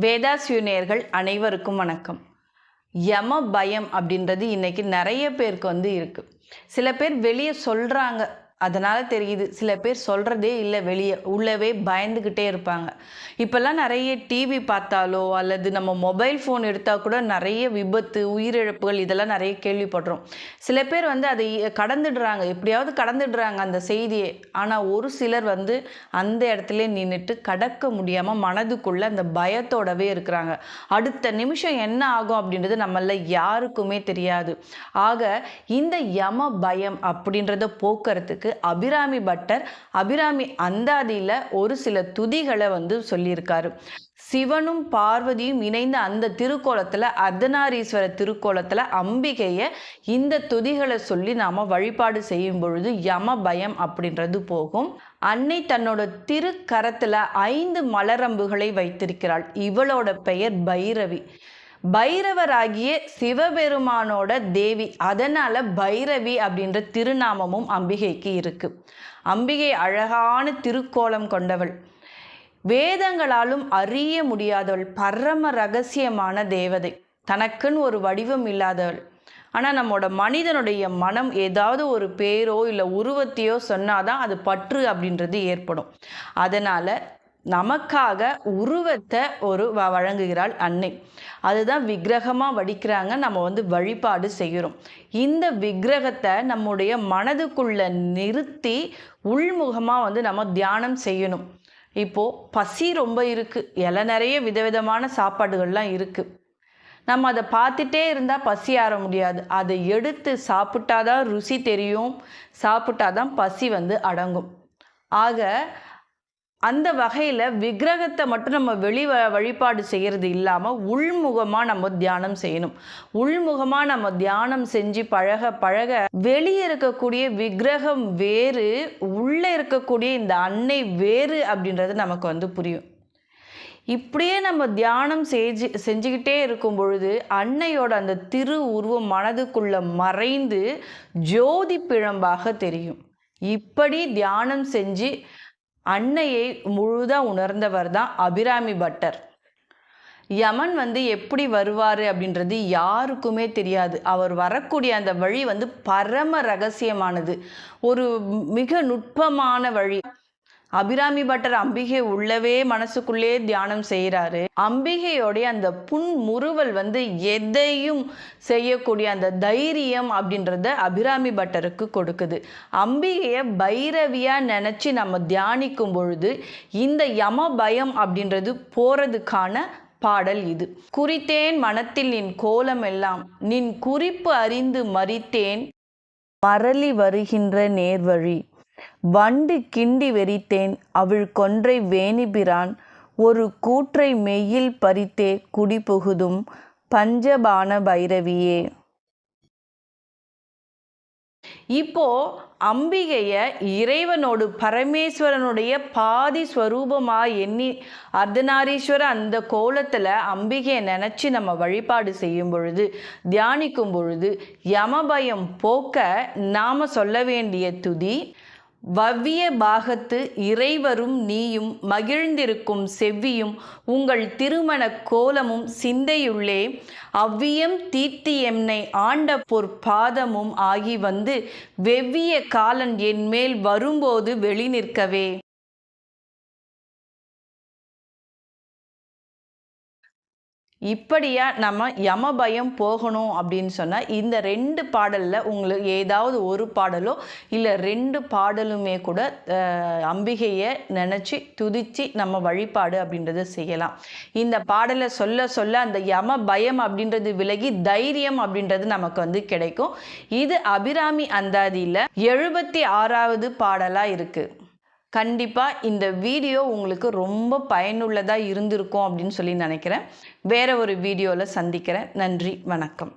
வேதாசியுனியர்கள் அனைவருக்கும் வணக்கம். யம பயம் அப்படின்றது இன்றைக்கி நிறைய பேருக்கு வந்து இருக்குது சில பேர் வெளியே சொல்கிறாங்க அதனால் தெரியுது. சில பேர் சொல்கிறதே இல்லை வெளியே உள்ளவே பயந்துக்கிட்டே இருப்பாங்க. இப்போல்லாம் நிறைய டிவி பார்த்தாலோ அல்லது நம்ம மொபைல் ஃபோன் எடுத்தால் கூட நிறைய விபத்து உயிரிழப்புகள் இதெல்லாம் நிறைய கேள்விப்படுறோம். சில பேர் வந்து அதை கடந்துடுறாங்க. எப்படியாவது கடந்துடுறாங்க அந்த செய்தியை. ஆனால் ஒரு சிலர் வந்து அந்த இடத்துல நின்றுட்டு கடக்க முடியாமல் மனதுக்குள்ளே அந்த பயத்தோடவே இருக்கிறாங்க. அடுத்த நிமிஷம் என்ன ஆகும் அப்படின்றது நம்மள யாருக்குமே தெரியாது. ஆக இந்த யம பயம் அப்படின்றத போக்குறதுக்கு அபிராமி பட்டர் அபிராமி அந்தாதியில் ஒரு சில துதிகளை வந்து சொல்லியிருக்காரு. சிவனும் பார்வதியும் இணைந்த அந்த திருக்கோலத்தில் அர்த்தநாரீஸ்வர திருக்கோலத்தில் அம்பிகையை இந்த துதிகளை சொல்லி நாம் வழிபாடு செய்யும் பொழுது யம பயம் அப்படின்றது போகும். அன்னை தன்னோட திருக்கரத்தில் ஐந்து மலரம்புகளை வைத்திருக்கிறாள். இவளோட பெயர் பைரவி. பைரவராகிய சிவபெருமானோட தேவி அதனால் பைரவி அப்படின்ற திருநாமமும் அம்பிகைக்கு இருக்கு. அம்பிகை அழகான திருக்கோலம் கொண்டவள். வேதங்களாலும் அறிய முடியாதவள் பரம ரகசியமான தேவதை. தனக்குன்னு ஒரு வடிவம் இல்லாதவள். ஆனால் நம்மளோட மனிதனுடைய மனம் ஏதாவது ஒரு பேரோ இல்லை உருவத்தையோ சொன்னாதான் அது பற்று அப்படின்றது ஏற்படும். அதனால் நமக்காக உருவத்தை ஒரு வ- வழங்குகிறாள் அன்னை. அதுதான் விக்கிரகமாக வடிக்கிறாங்க. நம்ம வந்து வழிபாடு செய்கிறோம். இந்த விக்கிரகத்தை நம்முடைய மனதுக்குள்ள நிறுத்தி உள்முகமாக வந்து நம்ம தியானம் செய்யணும். இப்போது பசி ரொம்ப இருக்குது இலை நிறைய விதவிதமான சாப்பாடுகள்லாம் இருக்குது நம்ம அதை பார்த்துட்டே இருந்தால் பசி ஆற முடியாது. அதை எடுத்து சாப்பிட்டாதான் ருசி தெரியும். சாப்பிட்டாதான் பசி வந்து அடங்கும். ஆக அந்த வகையில் விக்கிரகத்தை மட்டும் நம்ம வெளி வ- வழிபாடு செய்கிறது இல்லாமல் உள்முகமாக நம்ம தியானம் செய்யணும். உள்முகமாக நம்ம தியானம் செஞ்சு பழக பழக வெளியே இருக்கக்கூடிய விக்கிரகம் வேறு உள்ளே இருக்கக்கூடிய இந்த அன்னை வேறு அப்படின்றது நமக்கு வந்து புரியும். இப்படியே நம்ம தியானம் செஞ்சு செஞ்சுக்கிட்டே இருக்கும் பொழுது அன்னையோட அந்த திரு உருவம் மனதுக்குள்ள மறைந்து ஜோதி பிழம்பாக தெரியும். இப்படி தியானம் செஞ்சு அன்னையை முழுதாக உணர்ந்தவர் தான் அபிராமி பட்டர். யமன் வந்து எப்படி வருவார் அப்படின்றது யாருக்குமே தெரியாது. அவர் வரக்கூடிய அந்த வழி வந்து பரம ரகசியமானது. ஒரு மிக நுட்பமான வழி. அபிராமி பட்டர் அம்பிகை உள்ளவே மனசுக்குள்ளே தியானம் செய்கிறாரு. அம்பிகையோடைய அந்த புன்முறுவல் வந்து எதையும் செய்யக்கூடிய அந்த தைரியம் அப்படின்றத அபிராமி பட்டருக்கு கொடுக்குது. அம்பிகையை பைரவியா நினச்சி நம்ம தியானிக்கும் பொழுது இந்த யம பயம் அப்படின்றது போறதுக்கான பாடல் இது. குறித்தேன் மனத்தில் நின் கோலம் எல்லாம் நின் குறிப்பு அறிந்து மறித்தேன் மரளி வருகின்ற நேர்வழி வண்டு கிண்டி வெறித்தேன் அவள் கொன்றை வேணிபிரான் ஒரு கூற்றை மெய்யில் பறித்தே குடிபுகுதும் பஞ்சபான பைரவியே. இப்போ அம்பிகைய இறைவனோடு பரமேஸ்வரனுடைய பாதி ஸ்வரூபமா எண்ணி அர்த்தநாரீஸ்வர அந்த கோலத்துல அம்பிகையை நினைச்சு நம்ம வழிபாடு செய்யும் பொழுது தியானிக்கும் பொழுது யமபயம் போக்க நாம சொல்ல வேண்டிய துதி வவ்விய பாகத்து இறைவரும் நீயும் மகிழ்ந்திருக்கும் செவ்வியும் உங்கள் திருமண கோலமும் சிந்தையுள்ளே. அவ்வியம் தீர்த்தி எம்னை ஆண்ட பொற்பாதமும் ஆகி வந்து வெவ்விய காலன் என்மேல் வரும்போது வெளி நிற்கவே இப்படியா நம்ம யமபயம் போகணும் அப்படின்னு சொன்னால் இந்த ரெண்டு பாடலில் உங்களுக்கு ஏதாவது ஒரு பாடலோ இல்லை ரெண்டு பாடலுமே கூட அம்பிகையை நினச்சி துதித்து நம்ம வழிபாடு அப்படின்றத செய்யலாம். இந்த பாடலை சொல்ல சொல்ல அந்த யம பயம் அப்படின்றது விலகி தைரியம் அப்படின்றது நமக்கு வந்து கிடைக்கும். இது அபிராமி அந்தாதியில் எழுபத்தி ஆறாவது பாடலாக இருக்குது கண்டிப்பாக இந்த வீடியோ உங்களுக்கு ரொம்ப பயனுள்ளதாக இருந்திருக்கும் அப்படின்னு சொல்லி நினைக்கிறேன். வேற ஒரு வீடியோவில் சந்திக்கிறேன். நன்றி. வணக்கம்.